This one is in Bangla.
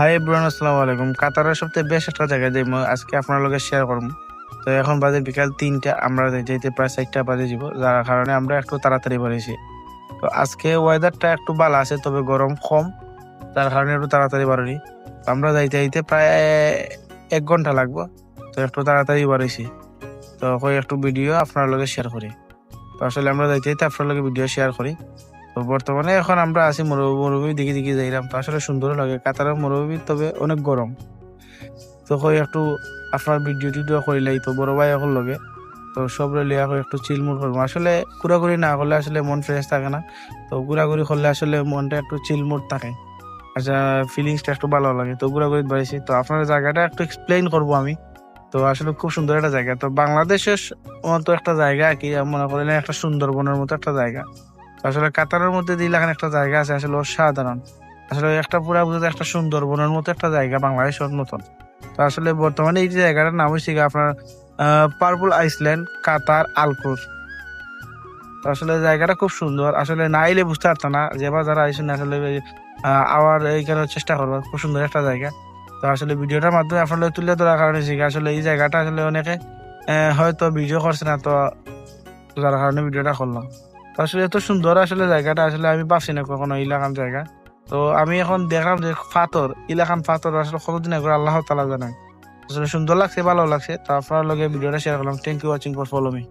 হাই ব্রান, আসসালামু আলাইকুম। কাতারের সবচেয়ে বেশ একটা জায়গা যে মই আজকে আপনার লগে শেয়ার করব। তো এখন বাজে বিকাল তিনটা, আমরা যেতে প্রায় চারটা বাজে যাব। যার কারণে আমরা একটু তাড়াতাড়ি বেরিয়েছি তো আজকে ওয়েদারটা একটু ভালো আছে, তবে গরম কম। যার কারণে একটু তাড়াতাড়ি বাড়ি আমরা যাইতে যাইতে প্রায় এক ঘণ্টা লাগবো। তো একটু তাড়াতাড়ি বাড়িয়েছি তো ওই একটু ভিডিও আপনার লগে শেয়ার করি। তো আসলে আমরা যাইতে যাইতে আপনার লগে ভিডিও শেয়ার করি। তো বর্তমানে এখন আমরা আছি মরুভূমি মরুভূমি দিকে দিকে যাইলাম। তো আসলে সুন্দর লাগে। কাতারের মরুভূমি তবে অনেক গরম। তো কই একটু আপনার ভিডিও টিডিও করিলাই তো বড় ভাই এখন লগে। তো সব লিয়া একটু চিলমুল করব। আসলে ঘোরাঘুরি না করলে আসলে মন ফ্রেশ থাকে না। তো ঘোরাঘুরি করলে আসলে মনটা একটু চিলমুট থাকে। আচ্ছা ফিলিংসটা একটু ভালো লাগে। তো ঘোরাঘুরি বাড়িছি। তো আপনার জায়গাটা একটু এক্সপ্লেইন করব আমি। তো আসলে খুব সুন্দর একটা জায়গা। তো বাংলাদেশের মতো একটা জায়গা কি? মনে করেন একটা সুন্দরবনের মতো একটা জায়গা। আসলে কাতারের মধ্যে দিলে এখানে একটা জায়গা আছে, আসলে অসাধারণ। আসলে একটা পুরা বুঝতে একটা সুন্দরবনের মতো একটা জায়গা বাংলাদেশের মতন। তো আসলে বর্তমানে এই জায়গাটার নাম হচ্ছে আপনার পার্পল আইসল্যান্ড, কাতার, আলকুর। তো আসলে জায়গাটা খুব সুন্দর। আসলে না এলে বুঝতে পারতো না যেবার যারা আইসেন আসলে আবার এইখানে চেষ্টা করব। খুব সুন্দর একটা জায়গা। তো আসলে ভিডিওটার মাধ্যমে আপনাদের তুলে ধরার কারণে শিখে আসলে এই জায়গাটা আসলে অনেকে হয়তো ভিডিও করছে না, তো যার কারণে ভিডিওটা করলাম। আসলে এত সুন্দর আসলে জায়গাটা, আসলে আমি পাচ্ছি না কখনো ইলাকান জায়গা। তো আমি এখন দেখলাম যে ফাতর ইলাকান ফাতর আসলে কতদিন আগে আল্লাহ তালা জানাই আসলে সুন্দর লাগছে, ভালো লাগছে। তারপর লগে ভিডিওটা শেয়ার করলাম। Thank you watching for follow me